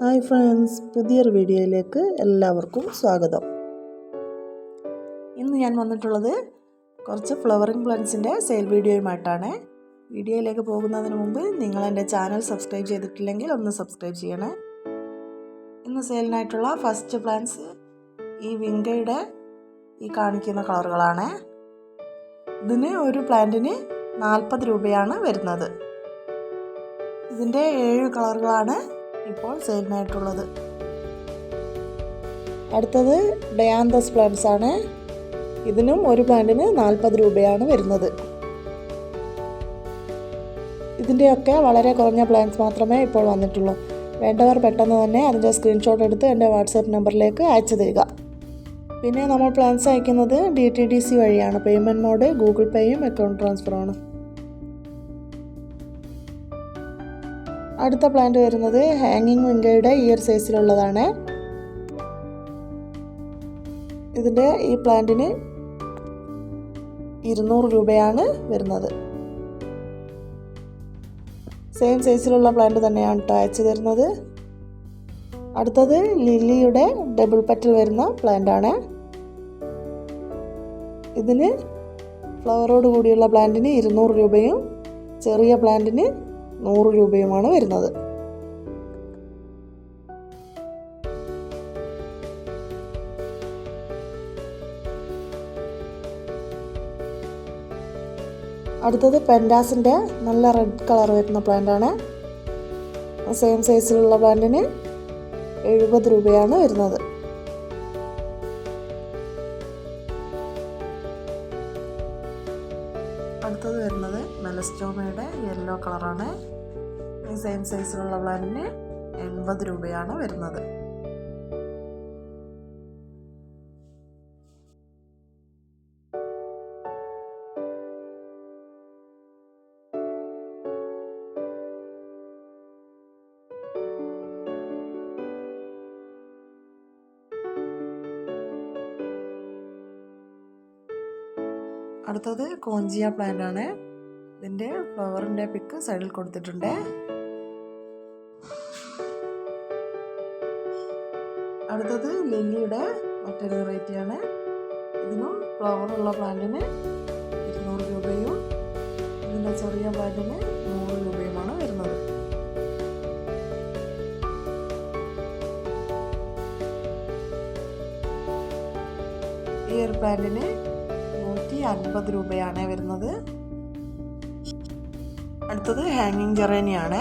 Hi friends പുതിയൊരു വീഡിയോയിലേക്ക് എല്ലാവർക്കും സ്വാഗതം. ഇന്ന് ഞാൻ വന്നിട്ടുള്ളത് കുറച്ച് ഫ്ലവറിങ് പ്ലാന്റ്സിന്റെ സെയിൽ വീഡിയോയുമായിട്ടാണ്. വീഡിയോയിലേക്ക് പോകുന്നതിന് മുമ്പ് നിങ്ങൾ എന്റെ ചാനൽ സബ്സ്ക്രൈബ് ചെയ്തിട്ടില്ലെങ്കിൽ ഒന്ന് സബ്സ്ക്രൈബ് ചെയ്യണേ. ഇന്ന് സെയിലിനായിട്ടുള്ള ഫസ്റ്റ് പ്ലാന്റ്സ് ഈ വിങ്കയുടെ ഈ കാണിക്കുന്ന കളറുകളാണ്. ഇതിന് ഒരു പ്ലാന്റിന് നാൽപ്പത് രൂപയാണ് വരുന്നത്. ഇതിന്റെ ഏഴ് കളറുകളാണ് ഇപ്പോൾ സെയിലിനായിട്ടുള്ളത് അടുത്തത് ഡയാന്തസ് പ്ലാന്റ്സ് ആണ്. ഇതിനും ഒരു പ്ലാന്റിന് നാൽപ്പത് രൂപയാണ് വരുന്നത്. ഇതിന്റെയൊക്കെ വളരെ കുറഞ്ഞ പ്ലാന്റ്സ് മാത്രമേ ഇപ്പോൾ വന്നിട്ടുള്ളൂ. വേണ്ടവർ പെട്ടെന്ന് തന്നെ അതിന്റെ സ്ക്രീൻഷോട്ട് എടുത്ത് എന്റെ വാട്സാപ്പ് നമ്പറിലേക്ക് അയച്ചു തരിക. പിന്നെ നമ്മൾ പ്ലാൻസ് അയക്കുന്നത് ഡി ടി ഡി സി വഴിയാണ്. പേയ്മെന്റ് മോഡ് ഗൂഗിൾ പേയും അക്കൗണ്ട് ട്രാൻസ്ഫറുമാണ് അടുത്ത പ്ലാന്റ് വരുന്നത് ഹാങ്ങിങ് വിങ്കയുടെ ഇയർ സൈസിലുള്ളതാണ് ഇതിന്റെ ഈ പ്ലാന്റിന് ഇരുന്നൂറ് രൂപയാണ് വരുന്നത്. സെയിം സൈസിലുള്ള പ്ലാന്റ് തന്നെയാണ് കേട്ടോ അയച്ചു തരുന്നത്. അടുത്തത് ലില്ലിയുടെ ഡബിൾ പെറ്റൽ വരുന്ന പ്ലാന്റ് ആണ്. ഇതിന് ഫ്ലവറോട് കൂടിയുള്ള പ്ലാന്റിന് ഇരുന്നൂറ് രൂപയും ചെറിയ പ്ലാന്റിന് നൂറ് രൂപയുമാണ് വരുന്നത്. അടുത്തത് പെൻഡാസിന്റെ നല്ല റെഡ് കളർ വരുന്ന പ്ലാന്റാണ്. സെയിം സൈസിലുള്ള പ്ലാന്റിന് എഴുപത് രൂപയാണ് വരുന്നത്. വരുന്നത് മെലസ്റ്റോമയുടെ യെല്ലോ കളറാണ്. സെയിം സൈസിലുള്ള പ്ലാന്റിന് എൺപത് രൂപയാണ് വരുന്നത്. അടുത്തത് കോഞ്ചിയ പ്ലാന്റ് ആണ്. ഇതിന്റെ ഫ്ലവറിന്റെ പിക്ക് സൈഡിൽ കൊടുത്തിട്ടുണ്ട്. അടുത്തത് ലില്ലിയുടെ മറ്റൊരു വെറൈറ്റിയാണ് ഇതിനും ഫ്ലവറുള്ള പ്ലാന്റിന് ഇരുന്നൂറ് രൂപയും ഇതിന്റെ ചെറിയ പ്ലാന്റിന് നൂറ് രൂപയുമാണ് വരുന്നത്. ഈ ഒരു പ്ലാന്റിന് നൂറ്റി അൻപത് രൂപയാണ് വരുന്നത്. അടുത്തത് ഹാങ്ങിങ് ജെറേനിയാണ്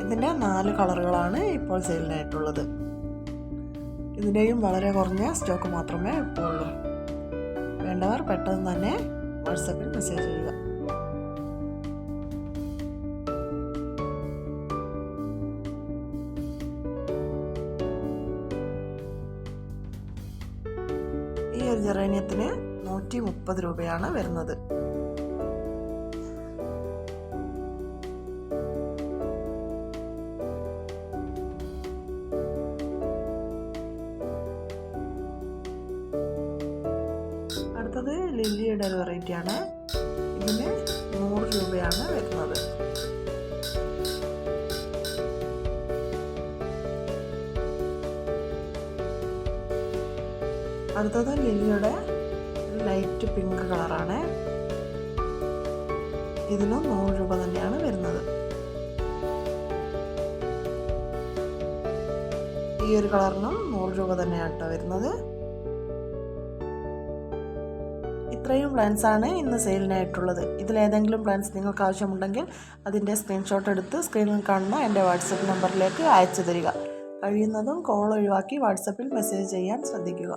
ഇതിന്റെ നാല് കളറുകളാണ് ഇപ്പോൾ സെയിലിനായിട്ടുള്ളത് ഇതിന്റെയും വളരെ കുറഞ്ഞ സ്റ്റോക്ക് മാത്രമേ ഇപ്പോൾ ഉള്ളൂ വേണ്ടവർ പെട്ടെന്ന് തന്നെ വാട്സപ്പിൽ മെസ്സേജ് ചെയ്യുക. ഈ ഒരു ജെറേനിയത്തിന് നൂറ്റി മുപ്പത് രൂപയാണ് വരുന്നത്. അടുത്തത് ലില്ലിയുടെ ഒരു വെറൈറ്റി ആണ്. ഇതിന് നൂറ് രൂപയാണ് വരുന്നത്. അടുത്തത് ലില്ലിയുടെ ലൈറ്റ് പിങ്ക് കളറാണ്. ഇതിന് നൂറ് രൂപ തന്നെയാണ് വരുന്നത്. ഈ ഒരു കളറിനും നൂറ് രൂപ തന്നെയാണ് കേട്ടോ വരുന്നത്. ഇത്രയും പ്ലാൻസ് ആണ് ഇന്ന് സെയിലിനായിട്ടുള്ളത് ഇതിലേതെങ്കിലും പ്ലാൻസ് നിങ്ങൾക്ക് ആവശ്യമുണ്ടെങ്കിൽ അതിന്റെ സ്ക്രീൻഷോട്ട് എടുത്ത് സ്ക്രീനിൽ കാണുന്ന എന്റെ വാട്സപ്പ് നമ്പറിലേക്ക് അയച്ചു തരിക. കഴിയുന്നതും കോൾ ഒഴിവാക്കി വാട്സപ്പിൽ മെസ്സേജ് ചെയ്യാൻ ശ്രദ്ധിക്കുക.